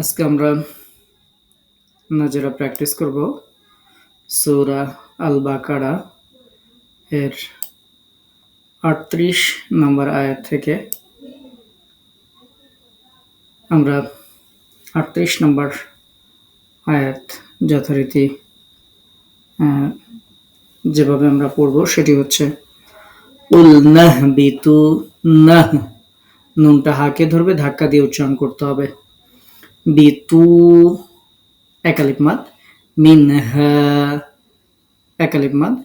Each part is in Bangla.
আজকে আমরা নাজেরা প্র্যাকটিস করব সৌরা আল বাকারা এর আটত্রিশ নম্বর আয়াত থেকে। আমরা আটত্রিশ নম্বর আয়াত যথারীতি যেভাবে আমরা পড়ব সেটি হচ্ছে, উল নাহ বিতু নাহ, নুনটা হাকে ধরবে, ধাক্কা দিয়ে উচ্চারণ করতে হবে। বিতু একালিপ মাদ মিনহা একালিপ মাদ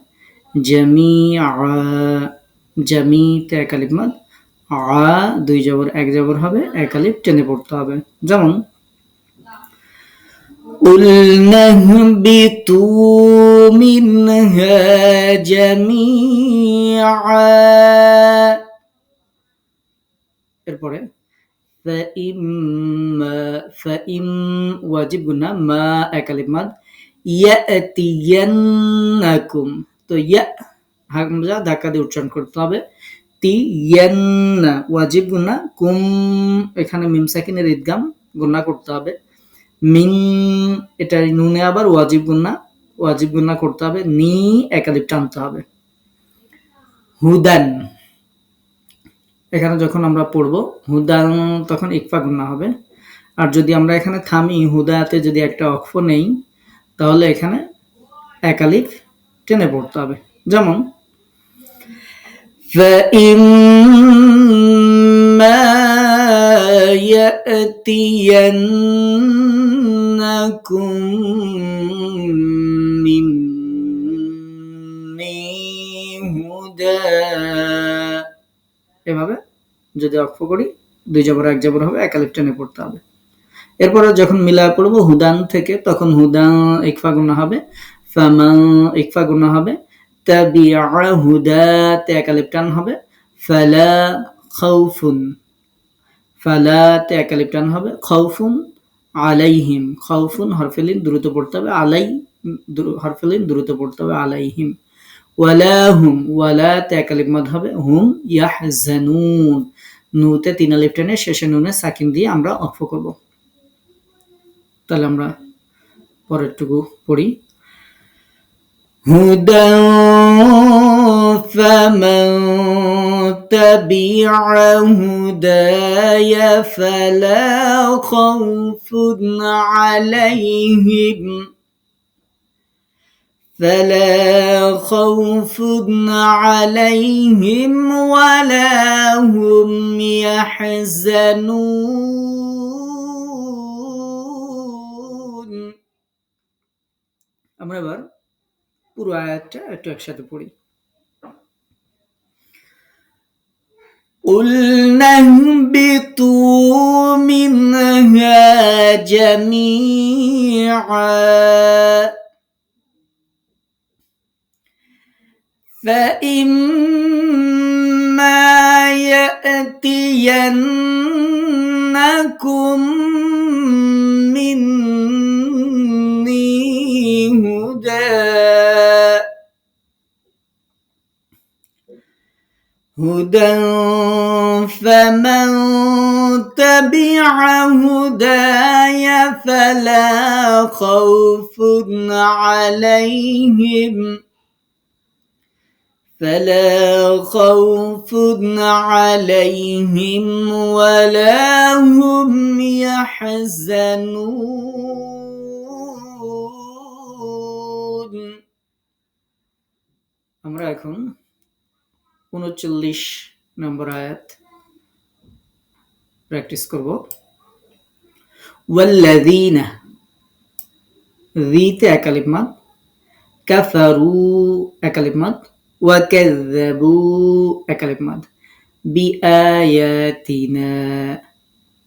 জামি জামিতে একালিপ মাদ আ দুই জবর এক জবর হবে একালিপ টেনে পড়তে হবে যেমন قلنا اهبطوا منها جميعا এরপরে ফাইম ওয়াজিব গুনা মা একালিপ মাদ ইয়াতিয়ান্নাকুম তো ইয়া হামজা ধাক্কা দিয়ে উচ্চারণ করতে হবে। তি ওয়াজিব গুনা কুম এখানে মিম সাকিনের ঈদগাম গুন্না করতে হবে। মিন এটা নুনে আবার ওয়াজিব গুন্না ওয়াজিব গুন্না করতে হবে। নি একালিপ টানতে হবে। হুদান এখানে যখন আমরা পড়ব হুদান তখন ইকফা গুন্না হবে আর যদি আমরা এখানে থামি হুদাতে যদি একটা অক্ষ নেই তাহলে এখানে একালিফ টেনে পড়তে হবে যেমন فإما يأتينكم এভাবে যদি অক্ষ করি, দুই জবর এক জবর হবে একালিফ টেনে পড়তে হবে। এরপরে যখন মিলা পড়ব, হুদান থেকে, তখন হুদান ইকফা গুণা হবে ফামা ইকফা গুণা হবে, তাবিআ হুদাতে একালিফ টান হবে, ফালা খাউফুন ফালাতে একালিফ টান হবে, খাউফুন আলাইহিম, খাউফুন হরফেলিন দ্রুত পড়তে হবে, আলাই হরফেলিন দ্রুত পড়তে হবে, আলাইহিম। ওয়ালা হুম ওয়ালাতে একালিফ মদ হবে হুম ইয়াহজানুন নুতে তিন আলিফ টেনে শেষে নুনে সাকিন দিয়ে আমরা অক্ষ করব তাহলে আমরা পরেরটুকু পড়ি হুদা فمن تبع هداي فلا خوف عليهم فلا خوف عليهم ولا هم يحزنون আমরা এবার পুরো আয়াতটা একটু একসাথে পড়ি قلنا اهبطوا منها جميعا فإما يأتينكم مني هدى هدى فمن تبع هداي فلا خوف عليهم فلا خوف عليهم ولا هم يحزنون আমরা এখন উনচল্লিশ নম্বর আয়াত প্র্যাকটিস করব والذين ذيت أكلمات كفروا أكلمات وكذبوا একালিপ মাদ বিআয়াতিনা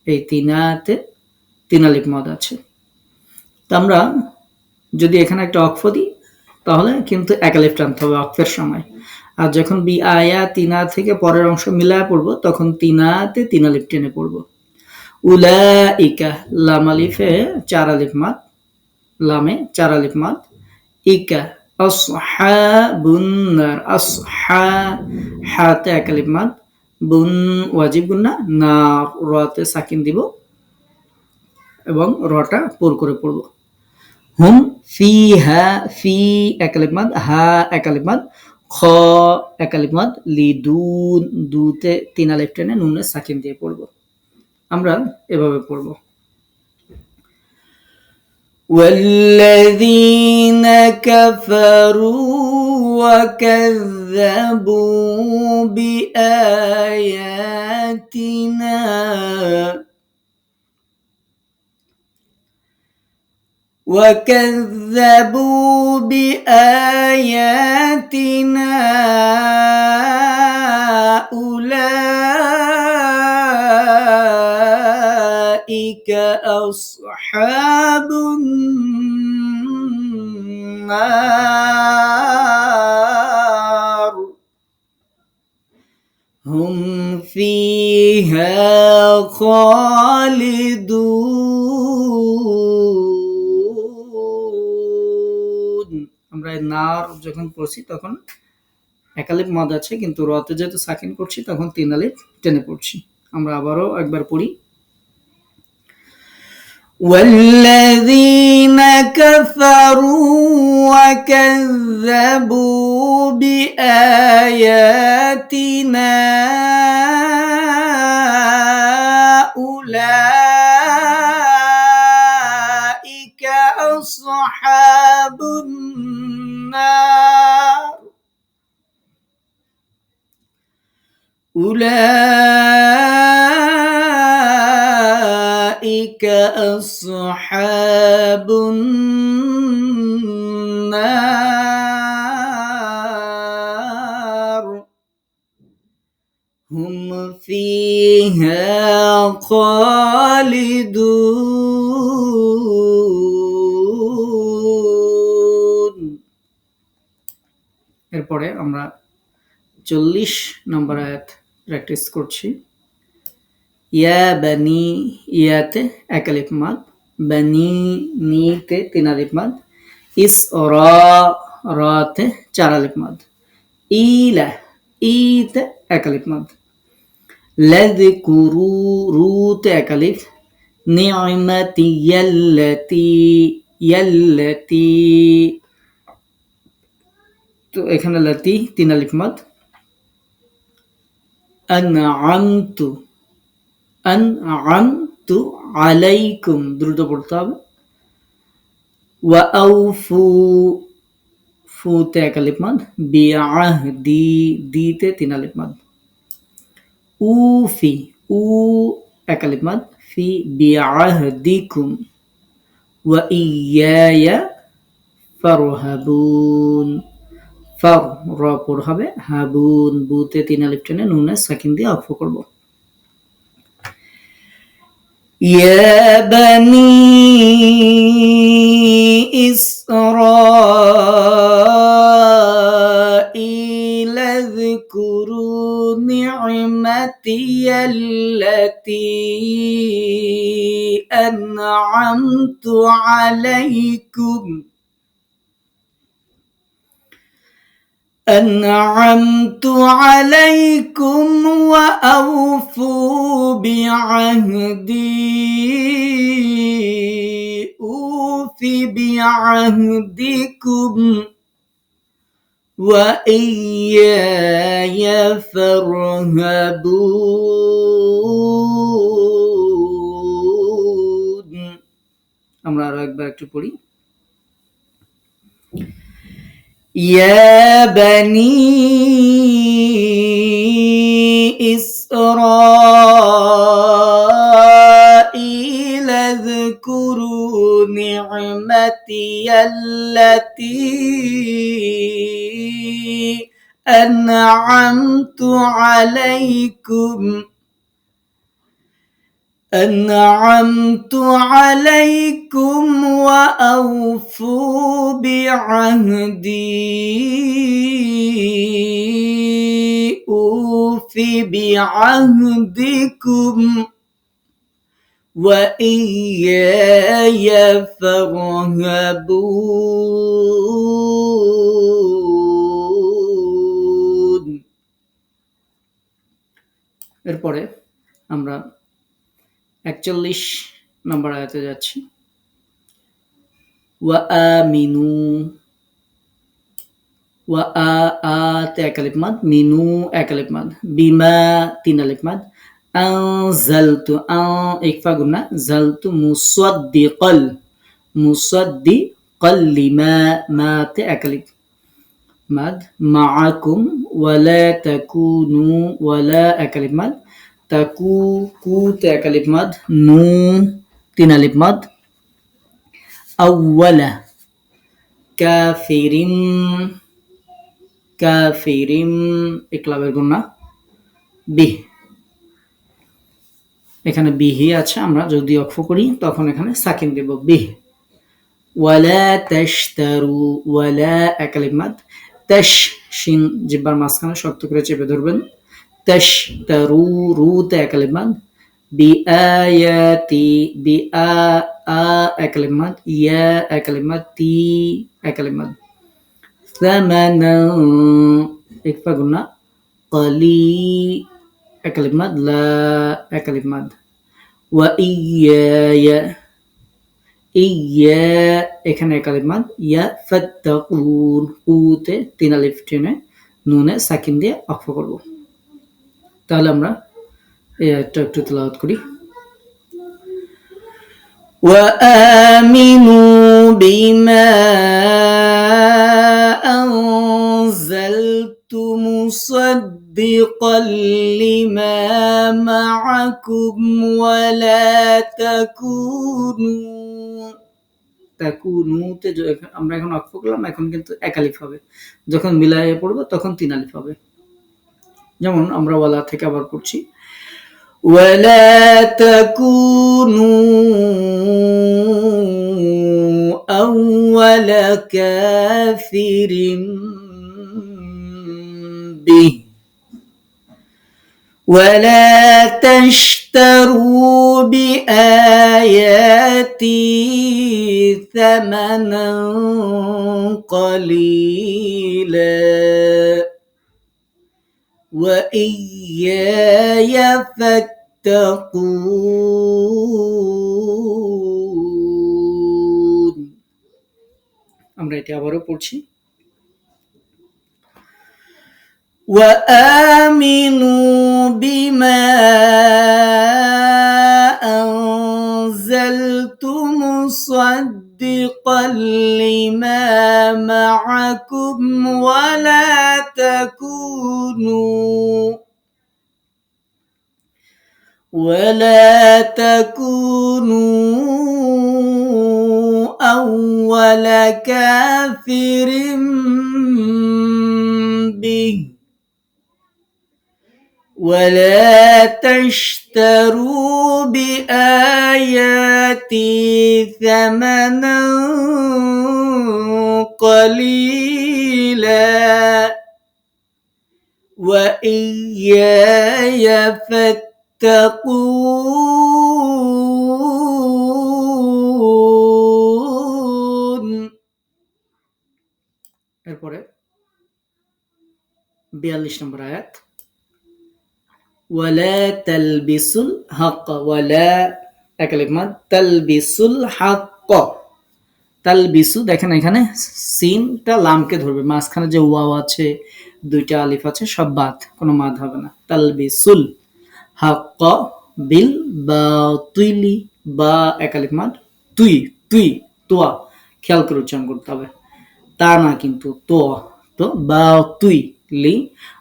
এই তিনাতে তিন আলিপ মদ আছে তো আমরা যদি এখানে একটা অক্ষ দিই তাহলে কিন্তু একালিপ টানতে হবে অক্ষের সময় আর যখন বি আয়া তিনা থেকে পরের অংশ মিলায় পড়বো তখন তিনাতে তিন আলিফ টেনে পড়বো উলা ইকা লাম আলিফে চার আলিফ মাদ লামে চার আলিফ মাদ ইকা আসহাবুন্নার আসহা হাতে এক আলিফ মাদ বুন ওয়াজিব গুন্না না রাতে সাকিন দিব এবং রটা পোর করে পড়ব। হুম ফি হা ফি একালিপ মাদ হা একালিপ মাদ খ একালিপ মাদ লি দু দুতে তিন আলিফ টেনে নুনে সাকিন দিয়ে পড়ব। আমরা এভাবে পড়ব। والذين كفروا وكذبوا بآياتنا وكذبوا بآياتنا أولئك أصحاب النار هم فيها خالدون আমরা এই নার যখন পড়ছি তখন একালিপ মদ আছে কিন্তু রতে যেহেতু সাকিন করছি তখন তিন আলিফ টেনে পড়ছি আমরা আবারও একবার পড়ি والذين كفروا وكذبوا بآياتنا أولئك أصحاب النار أولئك أصحاب النار هم فيها خالدون এরপরে আমরা চল্লিশ নম্বর আয়াত প্র্যাকটিস করছি ইয়া বানি ইয়াতে এক আলিফ মাদ, বানি নিতে তিন আলিফ মাদ, ইস র রাতে চার আলিফ মাদ, ইলা ইতে এক আলিফ মাদ, লাযকুরু রুতে এক আলিফ নি'মাতি ইয়াল্লাতি ইয়াল্লাতি। তো এখানে লাতি তিন আলিফ মাদ। আনআমতু আনআমতু আলাইকুম দ্রুত পড়তে হবে ওয়া আউফু ফুতে এক আলিফ মাদ বিআহদি দিতে তিন আলিফ মাদ উফি উ এক আলিফ মাদ ফি বিআহদিকুম ওয়া ইয়ায়া ফারহাবুন ফার র পড় হবে হাবুন বুতে তিন আলিফ টেনে নুনে সাকিন দিয়ে অক্ষ করব يا بني إسرائيل اذكروا نعمتي التي أنعمت عليكم أنعمت عليكم وأوفوا بعهدي أوف بعهدكم وإياي فارهبون আমরা আরো একবার একটু পড়ি يا بني إسرائيل اذكروا نعمتي التي أنعمت عليكم أنعمت عليكم وأوفوا بعهدي أوف بعهدكم وإياي فارهبون এরপরে আমরা একচল্লিশ নম্বর আয়াতে যাচ্ছি। ওয়া ওয়া আ এক আলিফমাদ মিনু এক আলিফ মাদ, বিমা তিন আলিফ মাদ, আনজালতু আ ইকফা গুন্না জালতু মুসাদ্দিকাল মুসাদ্দিকাল লিমা মাতে এক আলিফ মাদ, মাআকুম ওয়ালা তাকুনু ওয়ালা এক আলিফ মাদ তাকু কুতে এক আলিফ মাদ, নু তিন আলিফ মাদ। আউওয়ালা, কাফিরিন কাফিরিম ইকলাবের গুণা এখানে বিহি আছে, আমরা যদি অক্ষ করি, তখন এখানে সাকিন দেব। বিহ ওয়ালা তাশতারু, ওয়ালা একালিমাত তাশ, শিন, জিব্বার মাঝখানে শক্ত করে চেপে ধরবেন। tashtaru ru rute kalimat bi ayati bi a a kalimat ya kalimat ti kalimat samana ikfa guna qali kalimat la kalimat wa iyaya iya ekhane kalimat ya ফাত্তাকুন কুতে tinalif আলিফ টেনে নুনে সাকিন দিয়ে অক্ষ তাহলে আমরা এই একটা একটু তেলাওয়াত করি وآمنوا بما أنزلت مصدقا لما معكم ولا تكونوا তাকুনুতে আমরা এখন অক্ষ করলাম এখন কিন্তু এক আলিফ হবে যখন মিলাইয়ে পড়বো তখন তিন আলিফ হবে যেমন আমরা ওয়ালা থেকে আবার পড়ছি ولا تكونوا أول كافر به ولا تشتروا بآياتي ثمنا قليلا وإياي فاتقون আমরা এটি আবারও পড়ছি وآمنوا بما أنزلت مصدقا لما معكم ولا تكونوا. ولا تكونوا أول كافر به. ولا تشتروا بآياتي ثمنا قليلا وإياي فاتقون এরপরে বিয়াল্লিশ নম্বর আয়াত তালবিসুল হক ওয়ালা একালিক মাদ, তালবিসুল হক তালবিসু, দেখেন এখানে সিনটা লামকে ধরবে, মাঝখানে যে ওয়াও আছে, দুইটা আলিফ আছে, সব বাদ, কোনো মাদ হবে না। তালবিসুল হক বিল বা তুইলি বা একালিক মাদ, তুই তুই, তোয়া, খেয়াল করে উচ্চারণ করতে হবে। তা না কিন্তু তো তো বা তুই লি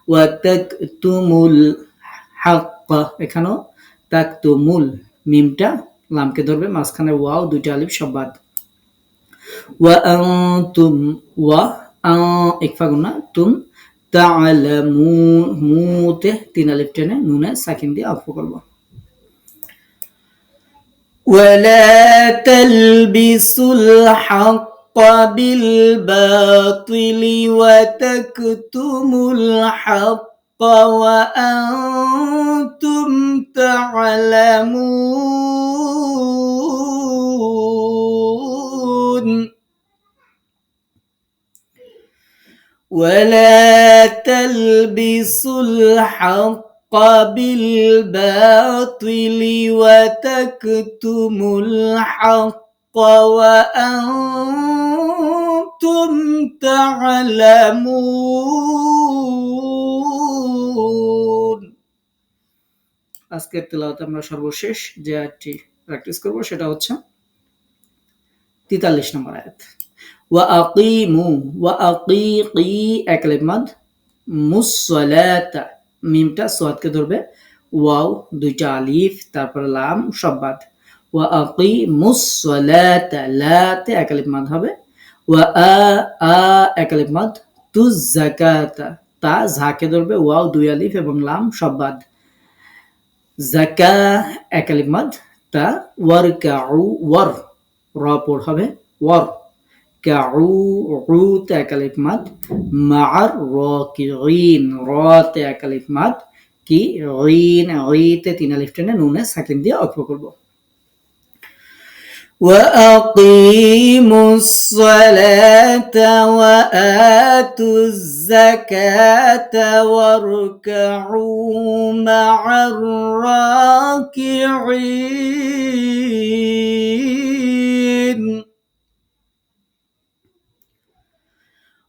ওয়া তাকতুমুল হাক্কা এখানেও তাকতুমুল মিমটা লামকে ধরবে মাঝখানে ওয়াও দুইটা আলিফ সব বাদ ওয়া আনতুম ওয়া আ ইকফা গুনা তুম তাআলামুন মুতে তিন আলিফ টেনে নুনে সাকিন দিয়ে অক্ষ করব ولا تلبسوا الحق بالباطل وتكتموا الحق وأنتم تعلمون. ولا تلبسوا الحق بالباطل وتكتموا الحق وأنتم تعلمون. আজকের তেলাওয়াতে আমরা সর্বশেষ যে আয়াতটি প্র্যাকটিস করব সেটা হচ্ছে তেতাল্লিশ নম্বর আয়াত। ওয়া আকিমু, ওয়া মুসলাতা মিমটা সোয়াদকে ধরবে, ওয়াও, দুইটা আলিফ, তারপর লাম, সব ওয়া আকিমুস সালাতা লাতে এক হবে, ওয়া আ আ, এক তুজ জাকাতা তা ঝাকে ধরবে, ওয়াও, দুই আলিফ এবং লাম, সব বাদ। জাকা এক আলিফ তা, ওয়ার, কাউ, ওয়ার, র পড় হবে, ওয়ার। কাউ রু তে এক আলিফ মার র কি রিন র তে এক আলিফ কি রিন রিতে তিন আলিফ টেনে নুনে সাকিন দিয়ে অক্ষ করব। وأقيموا الصلاة وآتوا الزكاة واركعوا مع الراكعين.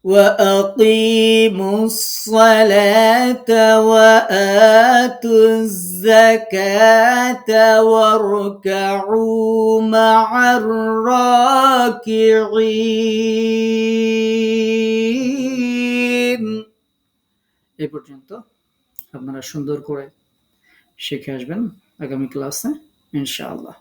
وأقيموا الصلاة وآتوا الزكاة واركعوا مع الراكعين এই পর্যন্ত আপনারা সুন্দর করে শিখে আসবেন আগামী ক্লাসে ইনশাআল্লাহ